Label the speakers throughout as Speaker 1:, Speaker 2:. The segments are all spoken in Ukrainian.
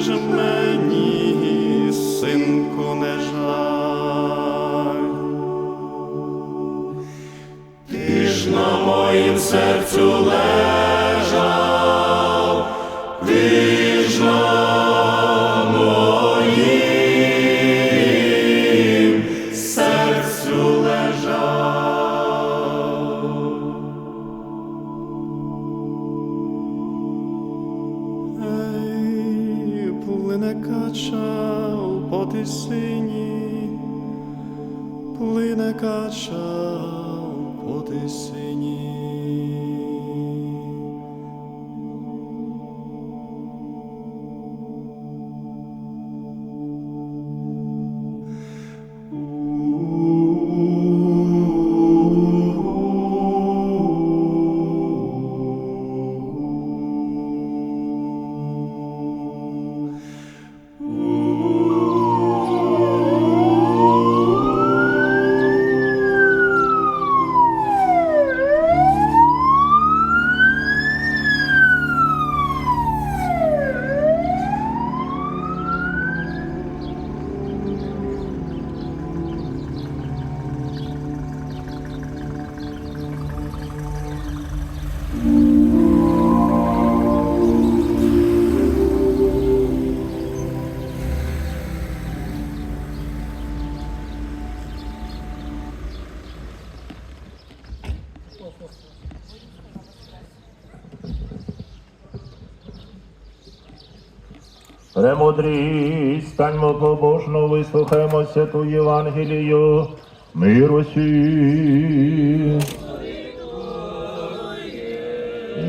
Speaker 1: Якби ж мені, по тисині, плине кача по тисині.
Speaker 2: Премудрі, станьмо побожно, вислухаймо святу Євангелію, миру сі.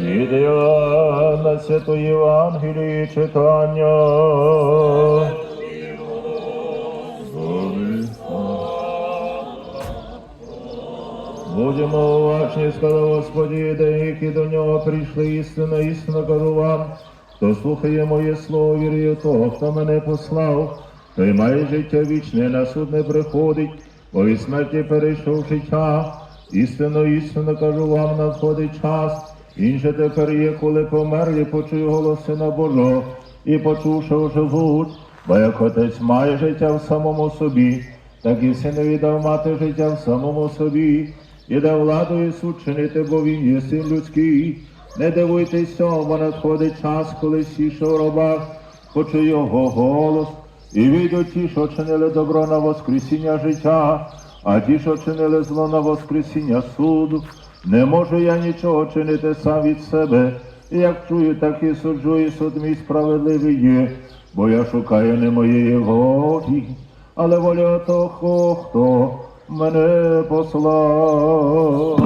Speaker 2: Від Іоанна святу Євангелії читання. Будемо уважні, сказав Господі, деякі до нього прийшли істина, істинно кажу вам, хто слухає моє слово, вірує в того, хто мене послав, той має життя вічне, на суд не приходить, бо від смерті перейшов життя. Істинно, істинно кажу вам, надходить час. Інше тепер є, коли померлі, почує голос Сина Божого, і почувши оживуть, бо як отець має життя в самому собі, так і син віддав мати життя в самому собі, і дав владу Ісу чинити, бо він є син людський. Не дивуйтеся, бо надходить час, коли всі, що в робах, почує його голос, і вийдуть ті, що чинили добро на воскресіння життя, а ті, що чинили зло на воскресіння суду,
Speaker 3: Не можу я нічого чинити сам від себе. Як чую, так і суджу, і суд мій справедливий є, бо я шукаю не моєї волі, але воля того, хто мене послав.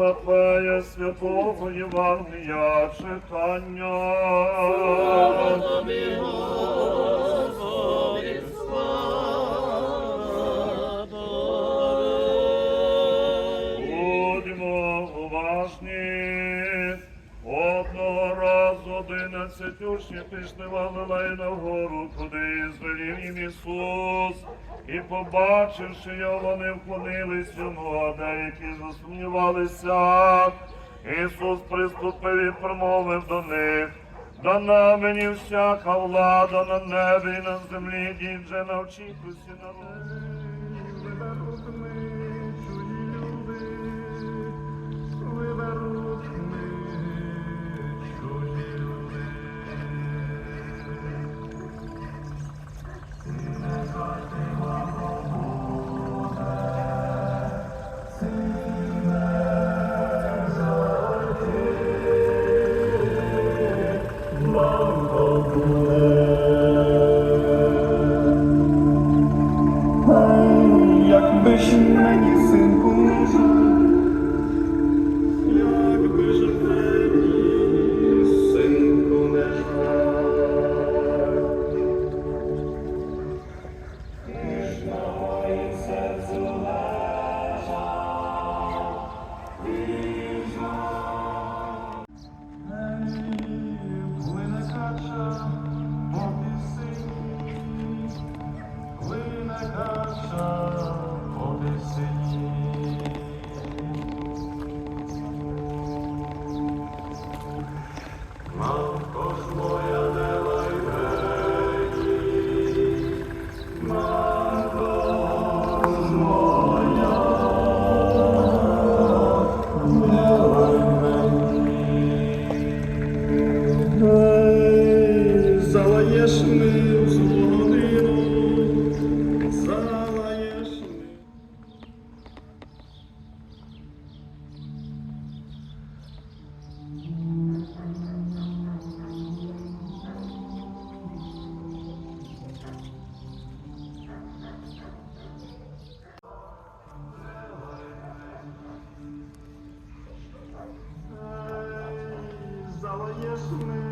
Speaker 1: Матвея святого Євангелія читання. Будьмо уважні. Одного разу одинадцять учнів пішли в Галилею на гору, куди звелів їм Ісус. І побачивши його, вони вклонились йому, а деякі засумнівалися. Ісус приступив і промовив до них. Дана мені всяка влада на небі і на землі, діть же навчіть на небі.
Speaker 4: Christmas.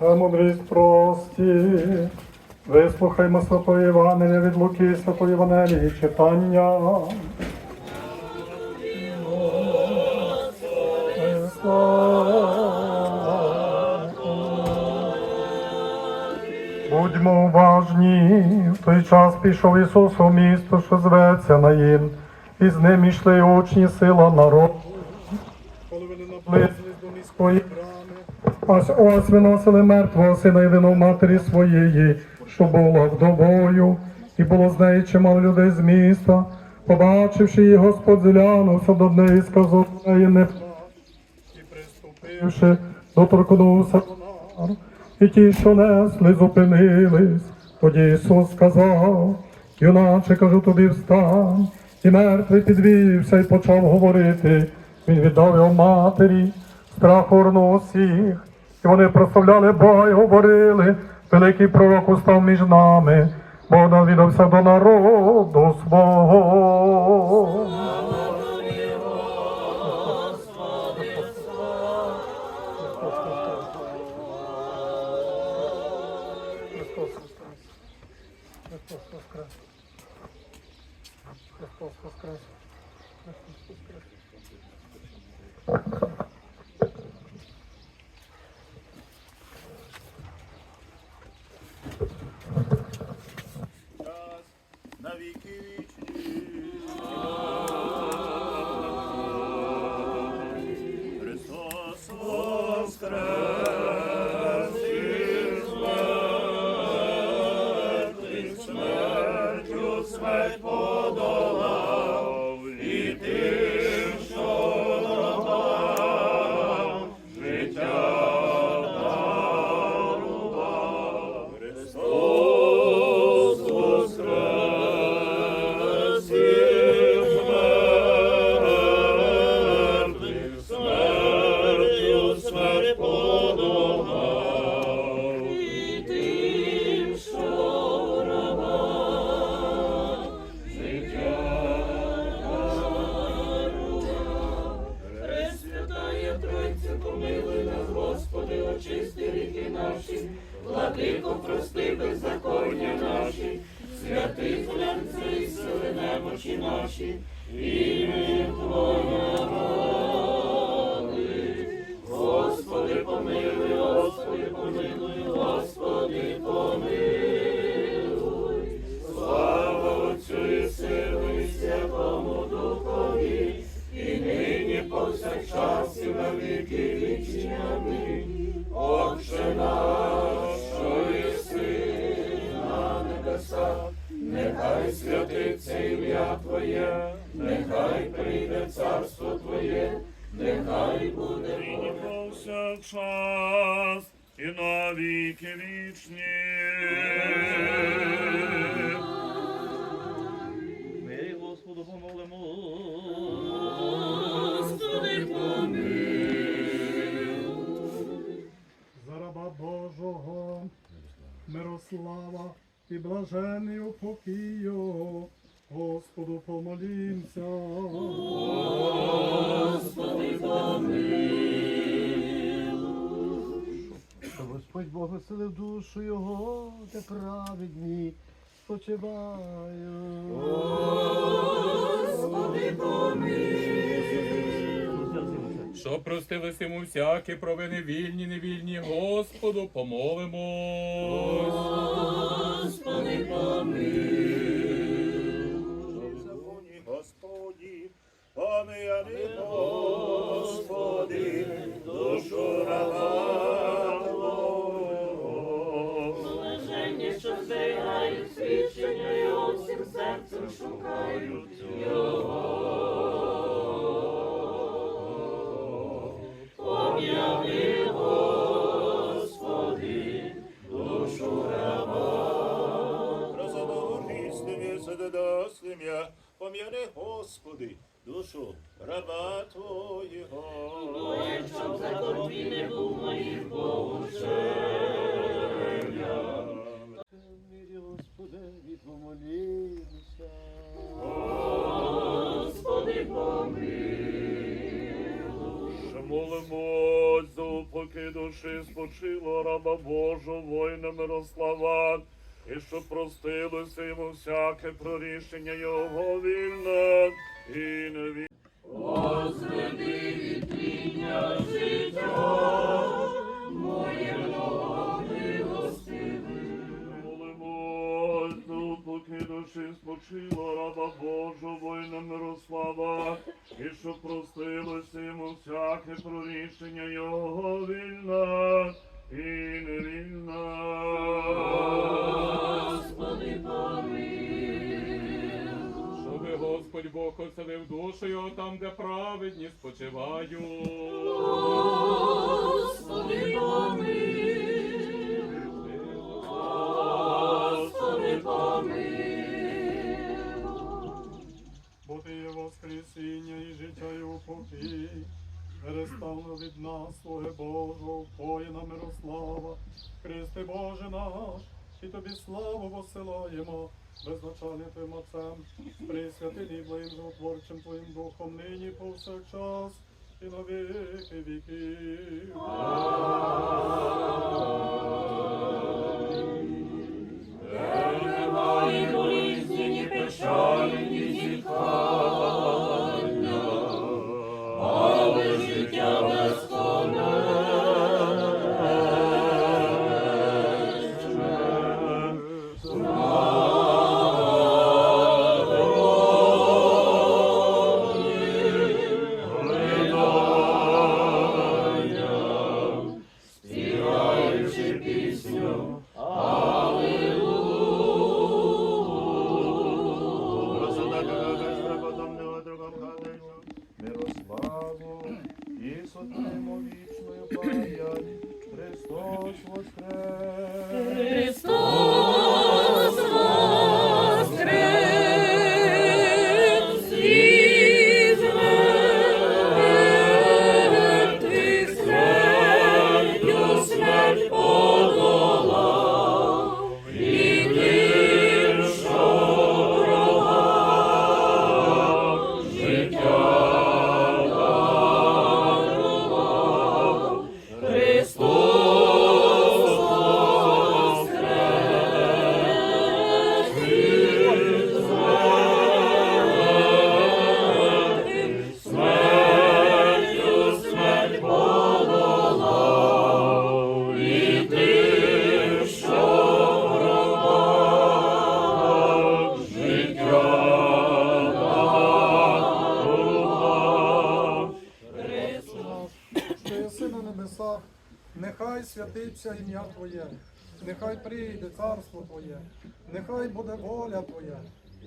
Speaker 5: Та мудрість прості. Вислухаймо Святої Євангелія від Луки, Святої Євангелії читання. Будьмо уважні. В той час пішов Ісус у місто, що зветься Наїн, і з ним йшли учні сила народу. Коли вони наблизились до міської брами, ось ось виносили мертвого сина єдиного матері своєї, що була вдовою, і було з неї чимало людей з міста. Побачивши її, Господь зглянувся до неї і сказав до неї не. І приступивши, доторкнувся до нар. І ті, що несли, зупинились. Тоді Ісус сказав, юначе, кажу тобі, встань. І мертвий підвівся і почав говорити. Він віддав його матері, страх орнув усіх. І вони прославляли Бога і говорили, великий пророк устав між нами, бо навідався до народу свого. Христос воскрес! Христос воскрес! Христос воскрес!
Speaker 2: І
Speaker 5: блажений упокій його, Господу помолімся.
Speaker 6: Що Господь Бог оселив душу його, де праведні спочивають.
Speaker 7: Що простилися йому всякі провини вільні, невільні, Господу помолимось.
Speaker 2: Законі Господі, помилуй, Господи, душу раба Твого.
Speaker 8: Блаження, що зберігають свідчення всім серцем шукають його.
Speaker 2: Господи, душу раба Твоєго.
Speaker 9: Щоб закон твій не був моїх Боже.
Speaker 6: Мирі, Господи, помолімося.
Speaker 9: Господи,
Speaker 10: за упокій душі спочило раба Божого воїна Мирослава, і щоб простилося йому всяке прорішення його вільне і невільне.
Speaker 9: Життя, Господи.
Speaker 10: Молимось за упокій душі спочило раба Божого воїна Мирослава, і щоб простилося йому всяке прорішення його вільне і невільне.
Speaker 7: Господь Бог оселив душу його там, де праведні спочивають.
Speaker 9: Господи, помилуй. Господи, помилуй.
Speaker 8: Бо ти є воскресіння і життя і упокій. Переставно від нас, Твоє Божого, воїна Мирослава, Христи Боже наш, і тобі славу посилаємо, безначальним Твоїм Отцем, присвятині Твоїм животворчим Твоїм Духом, нині повсякчас і на віки віків.
Speaker 9: Немає болізні, ні печалі,
Speaker 8: Твоє, нехай прийде царство Твоє, нехай буде воля Твоя,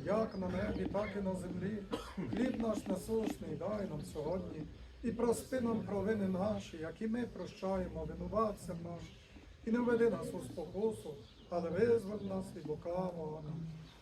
Speaker 8: як на небі, так і на землі. Хліб наш насущний дай нам сьогодні, і прости нам провини наші, як і ми прощаємо винуватцям нашим. І не веди нас у спокусу, але визволь нас від лукавого.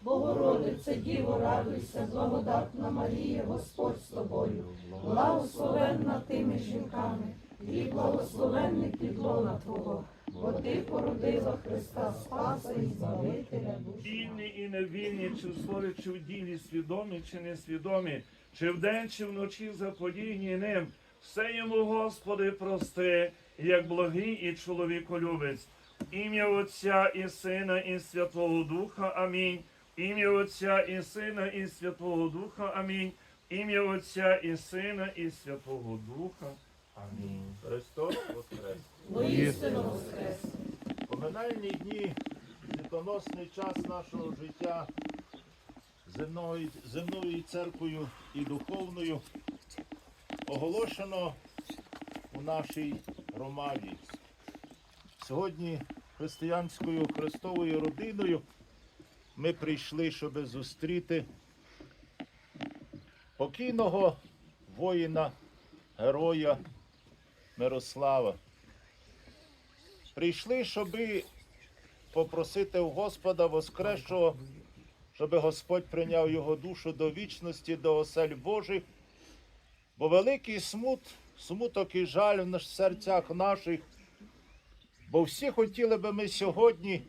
Speaker 11: Богородице, Діво, радуйся, благодатна Марія, Господь з тобою, благословенна тими жінками, і благословенний підлона Твого, бо Ти породила Христа Спаса і Збавителя душ.
Speaker 10: Вільні і невільні, чи в слові, чи в ділі, свідомі, чи несвідомі, чи вдень, чи вночі заподійні ним. Все йому, Господи, прости, як благий і чоловіколюбець. Ім'я Отця і Сина, і Святого Духа. Амінь. Ім'я Отця і Сина, і Святого Духа. Амінь. Ім'я Отця і Сина, і Святого Духа. Амінь.
Speaker 2: Христос воскрес!
Speaker 11: Воістину Воскрес!
Speaker 2: Поминальні дні, світоносний час нашого життя земною, земною церквою і духовною оголошено у нашій громаді. Сьогодні християнською хрестовою родиною ми прийшли, щоб зустріти покійного воїна, героя Мирослава. Прийшли, щоби попросити у Господа Воскресшого, щоб Господь прийняв його душу до вічності, до осель Божих. Бо великий смут, смуток і жаль в серцях наших. Бо всі хотіли би ми сьогодні,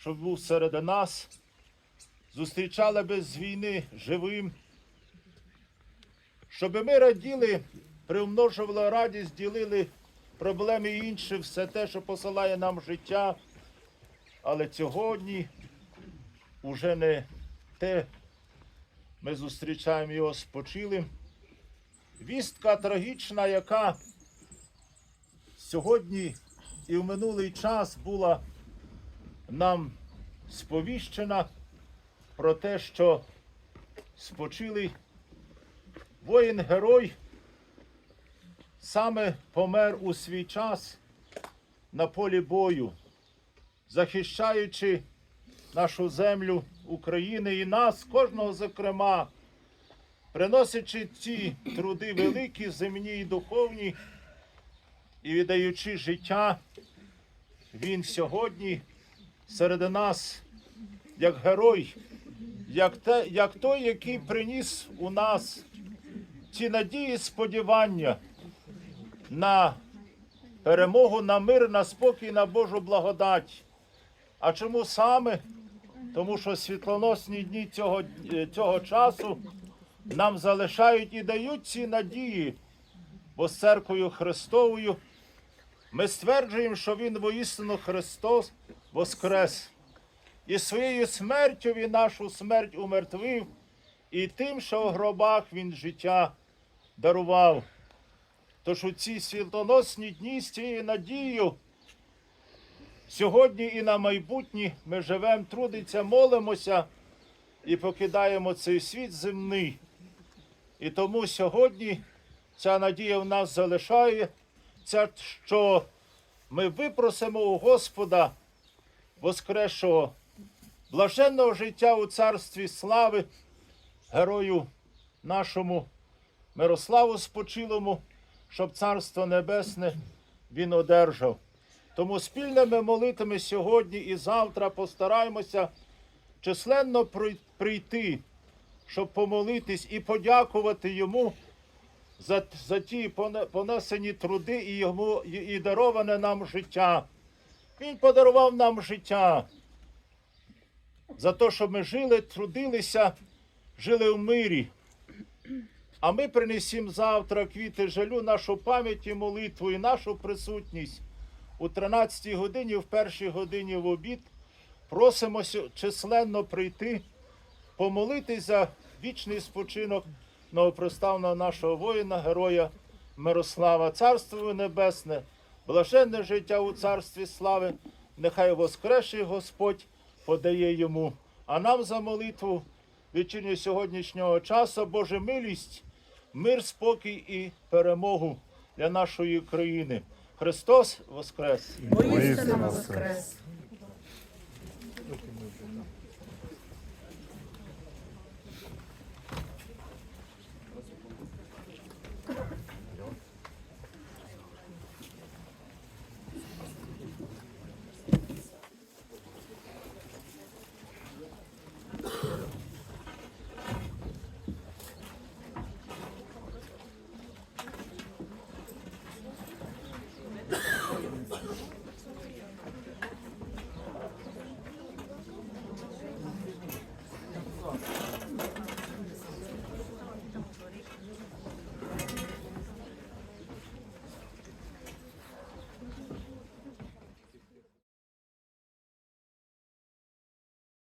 Speaker 2: щоб був серед нас, зустрічали би з війни живим, щоб ми раділи, приумножували радість, ділили проблеми інші, все те, що посилає нам життя. Але сьогодні уже не те, ми зустрічаємо його спочилим. Вістка трагічна, яка сьогодні і в минулий час була нам сповіщена про те, що спочилий воїн-герой саме помер у свій час на полі бою, захищаючи нашу землю України і нас, кожного зокрема, приносячи ці труди великі, земні і духовні, і віддаючи життя, він сьогодні серед нас, як герой, як, те, як той, який приніс у нас ці надії, сподівання на перемогу, на мир, на спокій, на Божу благодать. А чому саме? Тому що світлоносні дні цього, е, цього часу нам залишають і дають ці надії, бо з церквою Христовою ми стверджуємо, що Він воістину Христос воскрес. І своєю смертю Він нашу смерть умертвив, і тим, що в гробах Він життя дарував. Тож у ці світлоносні дні з цією надією сьогодні і на майбутнє ми живемо, трудиться, молимося і покидаємо цей світ земний. І тому сьогодні ця надія в нас залишається, що ми випросимо у Господа Воскресшого, блаженного життя у царстві слави, герою нашому Мирославу Спочилому, щоб Царство Небесне він одержав. Тому спільними молитвами сьогодні і завтра постараємося численно прийти, щоб помолитись і подякувати йому за, за ті понесені труди і йому і дароване нам життя. Він подарував нам життя за те, що ми жили, трудилися, жили в мирі. А ми принесімо завтра квіти жалю, нашу пам'ять і молитву і нашу присутність у 13-й годині, в першій годині в обід. Просимося численно прийти, помолитись за вічний спочинок новопроставного нашого воїна, героя Мирослава. Царство Небесне, блаженне життя у царстві слави, нехай воскресший Господь подає йому. А нам за молитву вечірнього сьогоднішнього часу, Боже милість, мир, спокій і перемогу для нашої країни. Христос Воскрес!
Speaker 11: Воістина Воскрес!